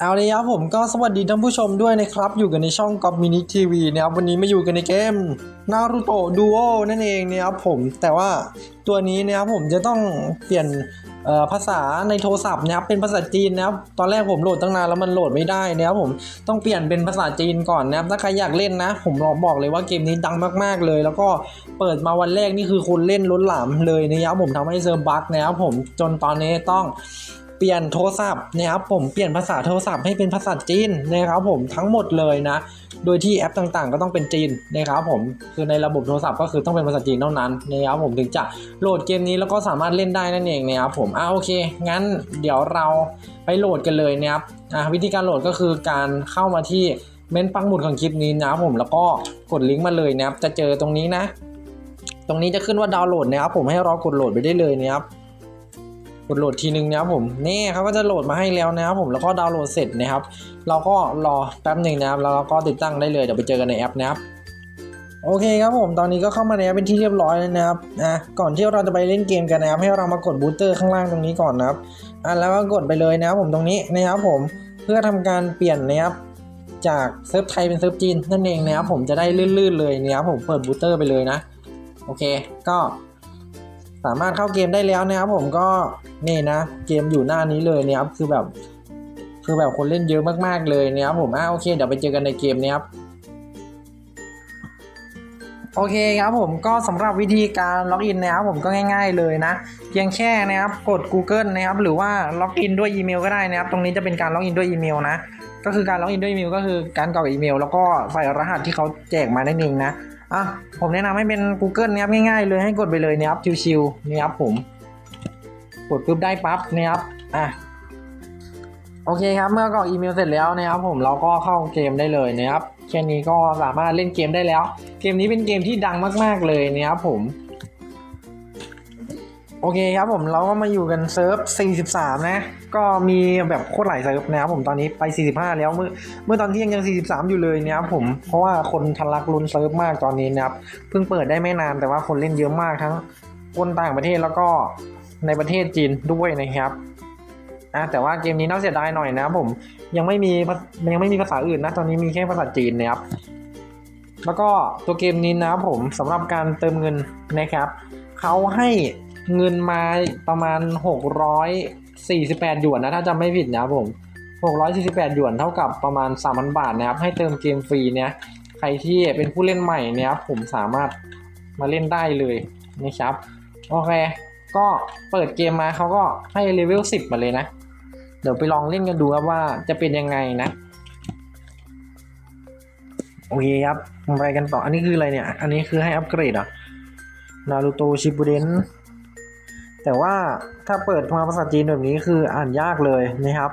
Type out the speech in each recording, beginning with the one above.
เอาเลยครับผมก็สวัสดีท่านผู้ชมด้วยนะครับ อยู่กันในช่องกอบมินิทีวีนะครับวันนี้มาอยู่กันในเกมนารูโตะดูโอนั่นเองนะครับผมแต่ว่าตัวนี้นะครับผมจะต้องเปลี่ยนภาษาในโทรศัพท์นะครับเป็นภาษาจีนนะครับตอนแรกผมโหลดตั้งนานแล้วมันโหลดไม่ได้นะครับผมต้องเปลี่ยนเป็นภาษาจีนก่อนนะครับถ้าใครอยากเล่นนะ ผมบอกเลยว่าเกมนี้ดังมาก ๆเลย แล้วก็เปิดมาวันแรกนี่คือคนเล่นล้นหลามเลยนะครับผมทำให้เซิร์ฟบั๊กนะครับผมจนตอนนี้ต้อง เปลี่ยนโทรศัพท์นะครับผมเปลี่ยนภาษาโทรศัพท์ให้เป็นภาษาจีนนะครับผมทั้งหมดเลยนะ โดยที่แอปต่างๆ ก็ต้องเป็นจีนนะครับผมคือในระบบโทรศัพท์ก็คือต้องเป็นภาษาจีนเท่านั้นนะครับผมถึงจะโหลดเกมนี้แล้วก็สามารถเล่นได้นั่นเองนะครับผมอ่าโอเค งั้นเดี๋ยวเราไปโหลดกันเลยนะครับอ่าวิธีการโหลดก็คือการเข้ามาที่เม้นต์ปักหมุดของคลิปนี้นะครับผมแล้วก็กดลิงก์มาเลยนะครับจะเจอตรงนี้นะ ตรงนี้จะขึ้นว่าดาวน์โหลดนะครับผมให้เรากดโหลดไปได้เลยนะครับ กดโหลดทีนึงนะครับผมนี่เขาก็จะโหลดมาให้แล้วนะครับผมแล้วก็ดาวน์โหลดเสร็จนะครับ เราก็รอแป๊บหนึ่งนะครับแล้วเราก็ติดตั้งได้เลยเดี๋ยวไปเจอกันในแอปนะครับโอเคครับผมตอนนี้ก็เข้ามาในแอปเป็นที่เรียบร้อยแล้วนะครับอะก่อนที่เราจะไปเล่นเกมกันนะครับให้เรามากดบูสเตอร์ข้างล่างตรงนี้ก่อนนะครับอะแล้วก็กดไปเลยนะครับผมตรงนี้นะครับผมเพื่อทำการเปลี่ยนนะครับจากเซิร์ฟไทยเป็นเซิร์ฟจีนนั่นเองนะครับผมจะได้ลื่นๆเลยนะครับผมเปิดบูสเตอร์ไปเลยนะโอเค ก็ สามารถเข้าเกมได้แล้วนะครับผมก็นี่นะเกมอยู่หน้านี้เลยนะครับคือแบบคือแบบคนเล่นเยอะมากๆเลยนะครับผมอ่าโอเคเดี๋ยวไปเจอกันในเกมนะครับโอเคครับผมก็สำหรับวิธีการล็อกอินนะครับผมก็ง่าย ๆเลยนะ เพียงแค่นะครับกด Google นะครับหรือว่าล็อกอินด้วยอีเมลก็ได้นะครับ ตรงนี้จะเป็นการล็อกอินด้วยอีเมลนะก็คือการล็อกอินด้วยอีเมลก็คือการกรอกอีเมล แล้วก็ใส่รหัสที่เขาแจกมานั่นเองนะ อะผมแนะนำให้เป็น Google นะครับง่ายๆเลยให้กดไปเลยนะครับชิวๆนะครับผม กดปุ๊บได้ปั๊บนะครับอะโอเคครับเมื่อกรอกอีเมลเสร็จแล้วนะครับผมเราก็เข้าเกมได้เลยนะครับแค่นี้ก็สามารถเล่นเกมได้แล้ว เกมนี้เป็นเกมที่ดังมาก ๆเลยนะครับผม โอเคครับผมเราก็มาอยู่กันเซิร์ฟ 43 นะ ก็มีแบบโคตรหลายเซิร์ฟนะครับผมตอนนี้ไป 45 แล้วเมื่อเมื่อตอนเที่ยงยัง 43 อยู่เลยนะครับผมเพราะว่าคนทะลักลุ้นเซิร์ฟมากตอนนี้นะครับเพิ่งเปิดได้ไม่นานแต่ว่าคนเล่นเยอะมากทั้งคนต่างประเทศแล้วก็ในประเทศจีนด้วยนะครับอะแต่ว่าเกมนี้น่าเสียดายหน่อยนะครับผมยังไม่มียังไม่มีภาษาอื่นนะตอนนี้มีแค่ภาษาจีนนะครับแล้วก็ตัวเกมนี้นะครับผมสำหรับการเติมเงินนะครับเขาให้ เงินมาประมาณ 648 หยวนนะถ้าจำไม่ผิดนะครับผม 648 หยวนเท่ากับประมาณ 3,000 บาทนะครับ ให้เติมเกมฟรีเนี่ยใครที่เป็นผู้เล่นใหม่เนี่ยครับผมสามารถมาเล่นได้เลยนะครับ โอเค ก็เปิดเกมมาเขาก็ให้เลเวล 10 มาเลยนะ เดี๋ยวไปลองเล่นกันดูครับว่าจะเป็นยังไงนะ โอเคครับไปกันต่อ อันนี้คืออะไรเนี่ย อันนี้คือให้อัปเกรดอะนารูโตชิบุเดน แต่ว่าถ้าเปิดมาภาษาจีนแบบนี้คืออ่านยากเลยนะครับ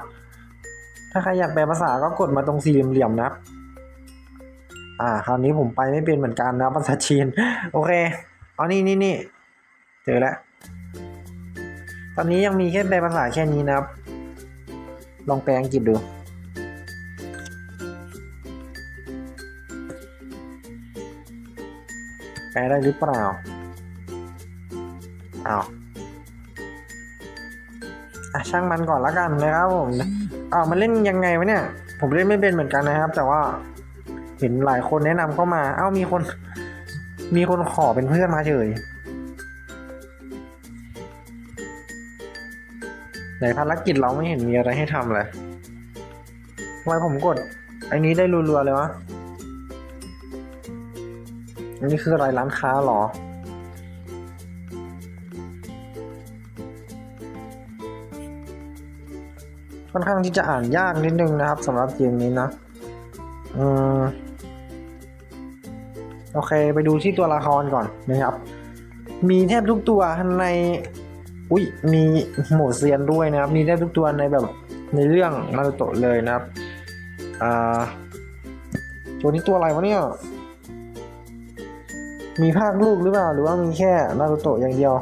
ถ้าใครอยากแปลภาษาก็กดมาตรงสี่เหลี่ยมนะครับอ่า คราวนี้ผมไปไม่เป็นเหมือนกันนะภาษาจีน โอเคเอานี่นี่นี่เจอแล้วตอนนี้ยังมีแค่แปลภาษาแค่นี้นะครับ ลองแปลอังกฤษดูแปลได้หรือเปล่าอ้าว อะช่างมันก่อนละกันนะครับผมเอ้ามันเล่นยังไงวะเนี่ย ผมเล่นไม่เป็นเหมือนกันนะครับ แต่ว่าเห็นหลายคนแนะนำเข้ามา เอ้ามีคน มีคนขอเป็นเพื่อนมาเฉยไหนภารกิจเราไม่เห็นมีอะไรให้ทำเลยทำไมผมกดไอ้นี้ได้รัวๆเลยวะ อันนี้คืออะไรร้านค้าหรอ ค่อนข้างที่จะอ่านยากนิดนึงนะครับสำหรับเกมนี้นะอืมโอเค ไปดูที่ตัวละครก่อนนะครับ มีแทบทุกตัวในอุ้ยมีโหมดเซียนด้วยนะครับ มีแทบทุกตัวในแบบในเรื่องนารูโตะเลยนะครับอ่าตัวนี้ตัวอะไรวะเนี่ยมีภาคลูกหรือเปล่า หรือว่ามีแค่นารูโตะอย่างเดียว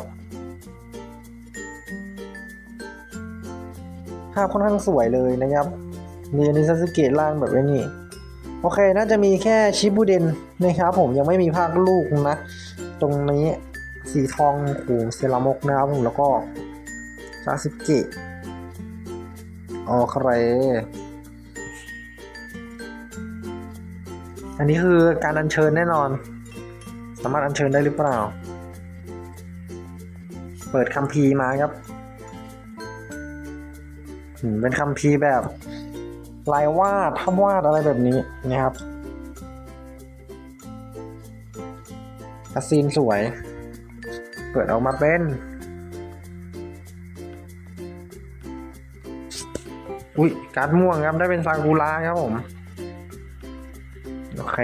ภาพค่อนข้างสวยเลยนะครับนี่นิซาสึเกตล่างแบบนี้โอเค น่าจะมีแค่ชิบูเดนนะครับ ผมยังไม่มีภาคลูกนะ ตรงนี้สีทองขู่เซรามกนะครับผมแล้วก็ซาสึเกะอ๋อใครอันนี้คือการอัญเชิญแน่นอน สามารถอัญเชิญได้หรือเปล่า เปิดคัมภีร์มาครับ เป็นคัมภีร์แบบลายวาดภาพวาดอะไรแบบนี้นะครับกระซีนสวย เปิดออกมาเป็น อุ้ยการ์ดม่วงครับได้เป็นซากุระครับผม โอเค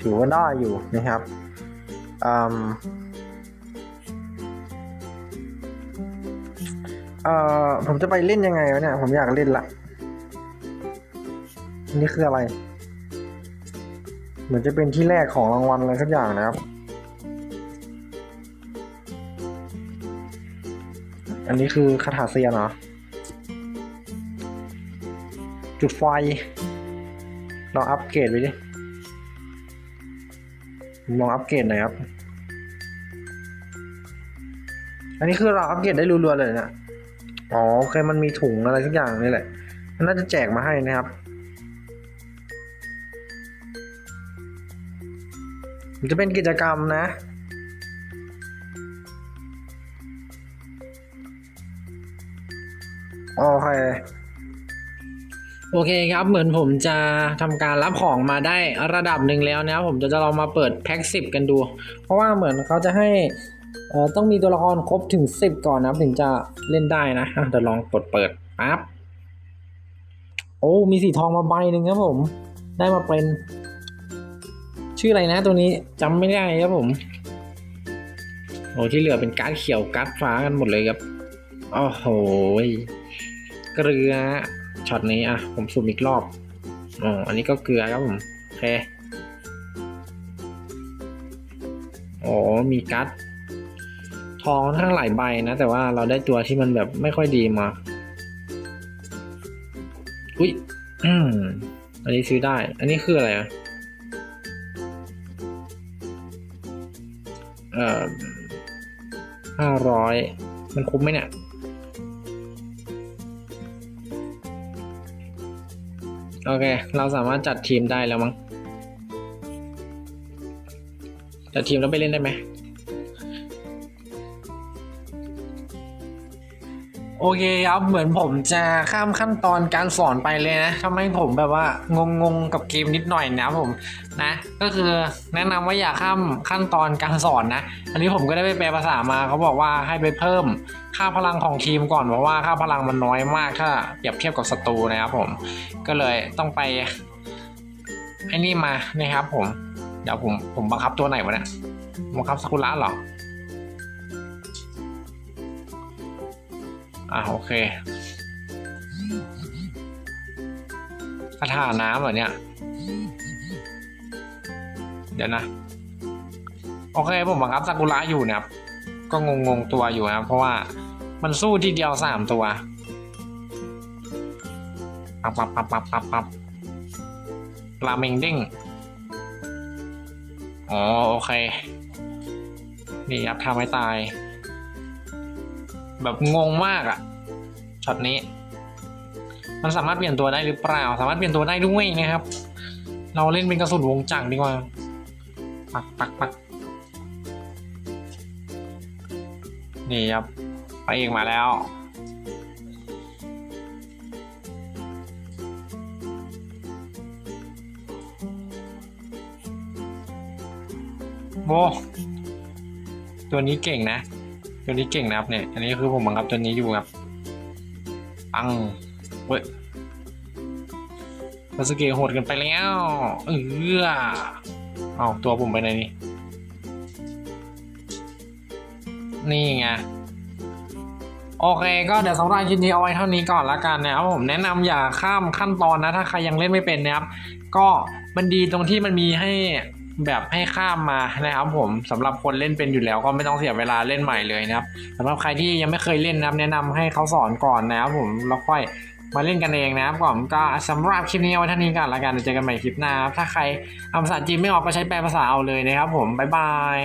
ถือว่าได้อยู่นะครับอืม เอ่อผมจะไปเล่นยังไงวะเนี่ย ผมอยากเล่นละนี่คืออะไร เหมือนจะเป็นที่แรกของรางวัลอะไรสักอย่างนะครับ อันนี้คือคาถาเซียนเหรอ จุดไฟลองอัปเกรดไปดิมลองอัปเกรดหน่อยครับ อันนี้คือเราอัปเกรดได้รัวๆเลยเนะ อ๋อโอเคมันมีถุงอะไรสักอย่างนี่แหละ มันน่าจะแจกมาให้นะครับ มันจะเป็นกิจกรรมนะ โอเคโอเคครับ เหมือนผมจะทำการรับของมาได้ระดับหนึ่งแล้วนะครับผมจะจะลองมาเปิดแพ็กสิบกันดู เพราะว่าเหมือนเขาจะให้ เอ่อต้องมีตัวละครครบถึงสิบก่อนนะถึงจะเล่นได้นะอะเดี๋ยวลองกดเปิดปั๊บโอ้มีสีทองมาใบหนึ่งครับผม ได้มาเป็น ชื่ออะไรนะตัวนี้จำไม่ได้ครับผมโอ้ที่เหลือเป็นการ์ดเขียวการ์ดฟ้ากันหมดเลยครับโอ้โหเกลือช็อตนี้อะ ผมสุ่มอีกรอบอ๋ออันนี้ก็เกลือครับผมโอเคอ๋อมีการ์ด ทองค่อนข้างหลายใบนะ แต่ว่าเราได้ตัวที่มันแบบไม่ค่อยดีมา อุ้ยอันนี้ซื้อได้ อันนี้คืออะไรอะ เอ่อห้าร้อยมันคุ้มไหมเนี่ยโอเค เราสามารถจัดทีมได้แล้วมั้ง จัดทีมแล้วไปเล่นได้ไหม โอเคครับเหมือนผมจะข้ามขั้นตอนการสอนไปเลยนะทำให้ผมแบบว่างงๆกับเกมนิดหน่อยนะผมนะ ก็คือแนะนำว่าอย่าข้ามขั้นตอนการสอนนะ อันนี้ผมก็ได้ไปแปลภาษามาเขาบอกว่าให้ไปเพิ่มค่าพลังของทีมก่อนเพราะว่าค่าพลังมันน้อยมากถ้าเปรียบเทียบกับศัตรูนะครับผมก็เลยต้องไปไอ้นี่มานะครับผมเดี๋ยวผมผมบังคับตัวไหนวะเนี่ยบังคับสกุระหรอ อะโอเคคาถาน้ำเหรอเนี่ย เดี๋ยวนะ โอเคผมบังคับซากุระอยู่นะครับ ก็งงงๆตัวอยู่นะครับ เพราะว่ามันสู้ทีเดียวสามตัวปับปับปับปับปับปับราเมงเด้งอ๋อโอเค นี่ยับทำให้ตาย แบบงงมากอะช็อตนี้ มันสามารถเปลี่ยนตัวได้หรือเปล่า สามารถเปลี่ยนตัวได้ด้วยนะครับ เราเล่นเป็นกระสุนวงจักรดีกว่า ปักปักปักนี่ครับไปเองมาแล้วโอ้ตัวนี้เก่งนะ ตัวนี้เก่งนะครับเนี่ย อันนี้คือผมบังคับตัวนี้อยู่ครับ ปัง เว้ยมาสเกตโหดกันไปแล้ว เออเอาตัวผมไปไหนนี่ นี่ไงโอเคก็เดี๋ยวสำหรับคลิปนี้เอาไว้เท่านี้ก่อนละกันนะครับผมแนะนำอย่าข้ามขั้นตอนนะถ้าใครยังเล่นไม่เป็นนะครับ ก็มันดีตรงที่มันมีให้ แบบให้ข้ามมานะครับ ผมสำหรับคนเล่นเป็นอยู่แล้วก็ไม่ต้องเสียเวลาเล่นใหม่เลยนะครับสำหรับใครที่ยังไม่เคยเล่นนะแนะนำให้เขาสอนก่อนนะครับผมแล้วค่อยมาเล่นกันเองนะครับก่อนก็สำหรับคลิปนี้ไว้เท่านี้ก่อนละกันเจอกันใหม่คลิปหน้าถ้าใครภาษาจีนไม่ออกก็ใช้แปลภาษาเอาเลยนะครับผมบ๊ายบาย